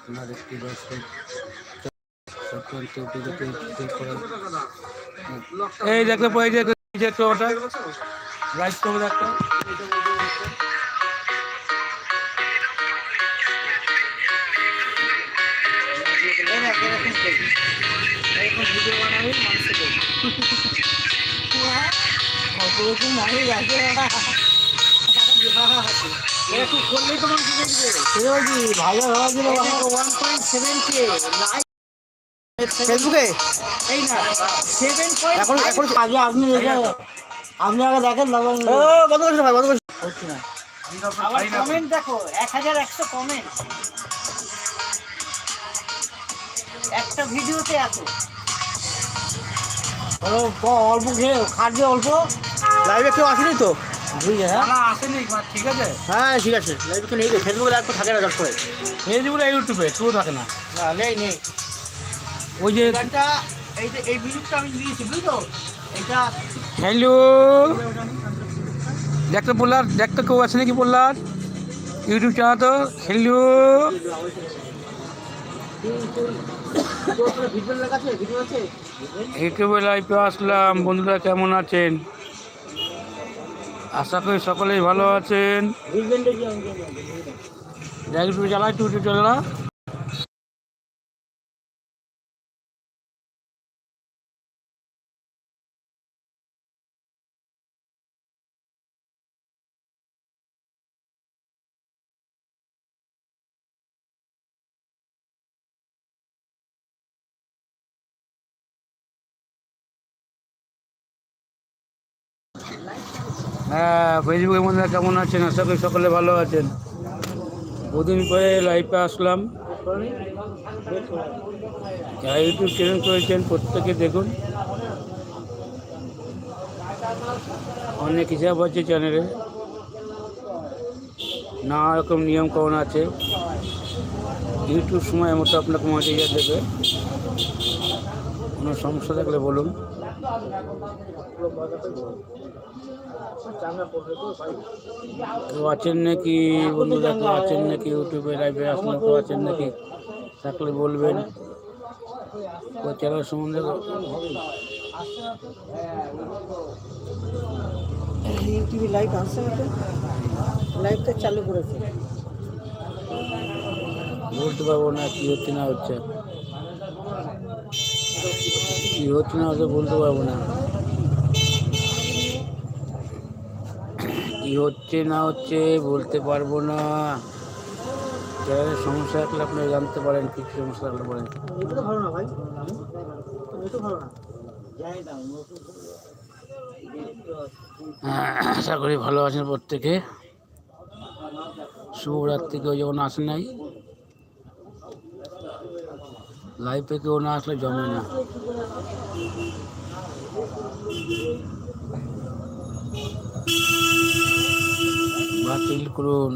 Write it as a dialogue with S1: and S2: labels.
S1: আপনার একটি দর্শক সক্রান্ত এই দেখলে পরে ওটা। রাইট করবে
S2: দেখবি কত রকম মানুষ আছে। এরকম করলেই তো মানুষ দেখবে
S3: বলছি ভালো হয়েছিল
S2: ওয়ান পয়েন্ট সেভেন কে
S3: ফেসবুকে?
S2: এই না সেভেন পয়েন্ট
S3: এখন এখন আগে আপনি আগে দেখেন লবণ ও করছি ভাই করছি
S2: হচ্ছে না। আবার কমেন্ট দেখো এক হাজার একশো কমেন্ট একটা ভিডিওতে এত।
S3: অল্প খেয়ে খাটবে অল্প? লাইভে কেউ আসেনি তো? বুঝলে হ্যাঁ?
S1: আসেনি ঠিক আছে?
S3: হ্যাঁ ঠিক আছে। লাইভে কেউ নেই তো ফেসবুকে লাইভ তো থাকে না দশ করে
S1: ফেসবুকে ইউটিউবে থাকে না।
S3: না নেই নেই।
S1: ওই যে
S2: এই যে এই ভিডিওটা আমি দিয়েছি বুঝলো এটা
S1: হ্যালো? দেখতে বললার দেখতে কেউ আছে নাকি বললার ইউটিউব চ্যানেল তো? হ্যালো? ইউটিউবে লাইভে আসলাম বন্ধুরা কেমন আছেন? আশা করি সকলেই ভালো আছেন।
S3: আমি
S1: ইউটিউবে চালা ইউটিউব চালা হ্যাঁ ফেসবুকের মধ্যে কেমন আছেন? আশা করি সকলে ভালো আছেন। বহুদিন পরে লাইভে আসলাম। যারা ইউটিউব চ্যানেল করেছেন, প্রত্যেকে দেখুন। অনেক হিসাব আছে চ্যানেলে নানা রকম নিয়মকানুন আছে। ইউটিউব সময় মতো আপনাকে মজা দেবে। কোনো সমস্যা থাকলে বলুন। আছেন নাকি বন্ধুরা কেউ আছেন নাকি ইউটিউবে লাইভে আসলে কেউ আছেন নাকি? থাকলে বলবেন। চ্যানেল সম্বন্ধে
S2: ইউটিউবে লাইভ আসছে লাইভটা চালু করেছে।
S1: বলতে পারব না কি হচ্ছে না হচ্ছে। কি হচ্ছে না হচ্ছে বলতে পারব না। কি হচ্ছে না হচ্ছে বলতে পারব না। সমস্যা থাকলে আপনি জানতে পারেন কিছু সমস্যা থাকলে বলেন।
S3: ভালো না ভাই? ভালো না
S1: হ্যাঁ, আশা করি ভালো আছেন প্রত্যেকে। শুভরাত্রি কেউ যখন আসে নাই। লাইফে কেউ না আসলে জমে না। বাতিল করুন।